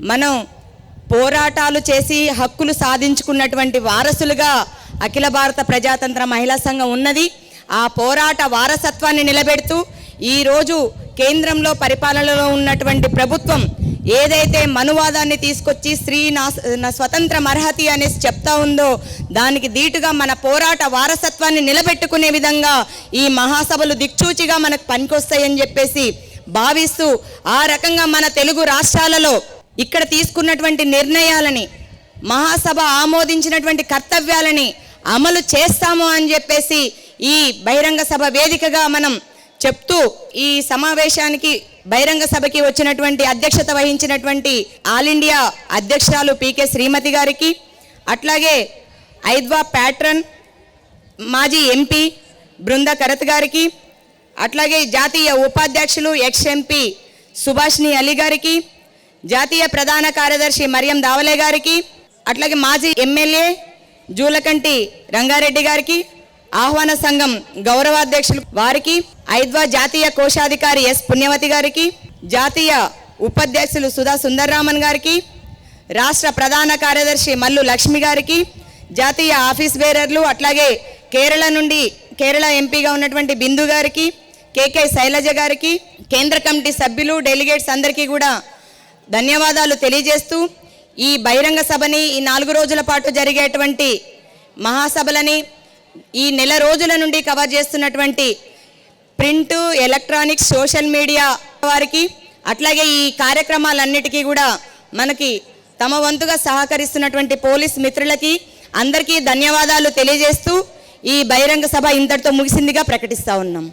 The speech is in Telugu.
మనం పోరాటాలు చేసి హక్కులు సాధించుకున్నటువంటి వారసులుగా అఖిల భారత ప్రజాతంత్ర మహిళా సంఘం ఉన్నది. ఆ పోరాట వారసత్వాన్ని నిలబెడుతూ ఈరోజు కేంద్రంలో పరిపాలనలో ఉన్నటువంటి ప్రభుత్వం ఏదైతే మనువాదాన్ని తీసుకొచ్చి స్త్రీ నా నా స్వతంత్ర అర్హతి అనేసి చెప్తా ఉందో దానికి ధీటుగా మన పోరాట వారసత్వాన్ని నిలబెట్టుకునే విధంగా ఈ మహాసభలు దిక్చూచిగా మనకు పనికొస్తాయని చెప్పేసి భావిస్తూ ఆ రకంగా మన తెలుగు రాష్ట్రాలలో ఇక్కడ తీసుకున్నటువంటి నిర్ణయాలని మహాసభ ఆమోదించినటువంటి కర్తవ్యాలని అమలు చేస్తాము అని చెప్పేసి ఈ బహిరంగ సభ వేదికగా మనం చెప్తూ ఈ సమావేశానికి బహిరంగ సభకి వచ్చినటువంటి అధ్యక్షత వహించినటువంటి ఆల్ ఇండియా అధ్యక్షురాలు పీకే శ్రీమతి గారికి అట్లాగే ఐద్వా ప్యాట్రన్ మాజీ ఎంపీ బృంద కరత్ గారికి అట్లాగే జాతీయ ఉపాధ్యక్షులు ఎక్స్ ఎంపీ సుభాష్ని అలీ గారికి జాతీయ ప్రధాన కార్యదర్శి మరియం దావలే గారికి అట్లాగే మాజీ ఎమ్మెల్యే జూలకంటి రంగారెడ్డి గారికి ఆహ్వాన సంఘం గౌరవాధ్యక్షులు వారికి ఐద్వా జాతీయ కోశాధికారి ఎస్ పుణ్యవతి గారికి జాతీయ ఉపాధ్యక్షులు సుధా సుందర్రామన్ గారికి రాష్ట్ర ప్రధాన కార్యదర్శి మల్లు లక్ష్మి గారికి జాతీయ ఆఫీస్ బేరర్లు అట్లాగే కేరళ నుండి కేరళ ఎంపీగా ఉన్నటువంటి బిందు గారికి కేకే శైలజ గారికి కేంద్ర కమిటీ సభ్యులు డెలిగేట్స్ అందరికీ కూడా ధన్యవాదాలు తెలియజేస్తూ ఈ బహిరంగ సభని ఈ నాలుగు రోజుల పాటు జరిగేటువంటి మహాసభలని ఈ నెల రోజుల నుండి కవర్ చేస్తున్నటువంటి ప్రింట్ ఎలక్ట్రానిక్స్ సోషల్ మీడియా వారికి అట్లాగే ఈ కార్యక్రమాలన్నిటికీ కూడా మనకి తమ వంతుగా సహకరిస్తున్నటువంటి పోలీస్ మిత్రులకి అందరికీ ధన్యవాదాలు తెలియజేస్తూ ఈ బహిరంగ సభ ఇంతటితో ముగిసిందిగా ప్రకటిస్తా ఉన్నాం.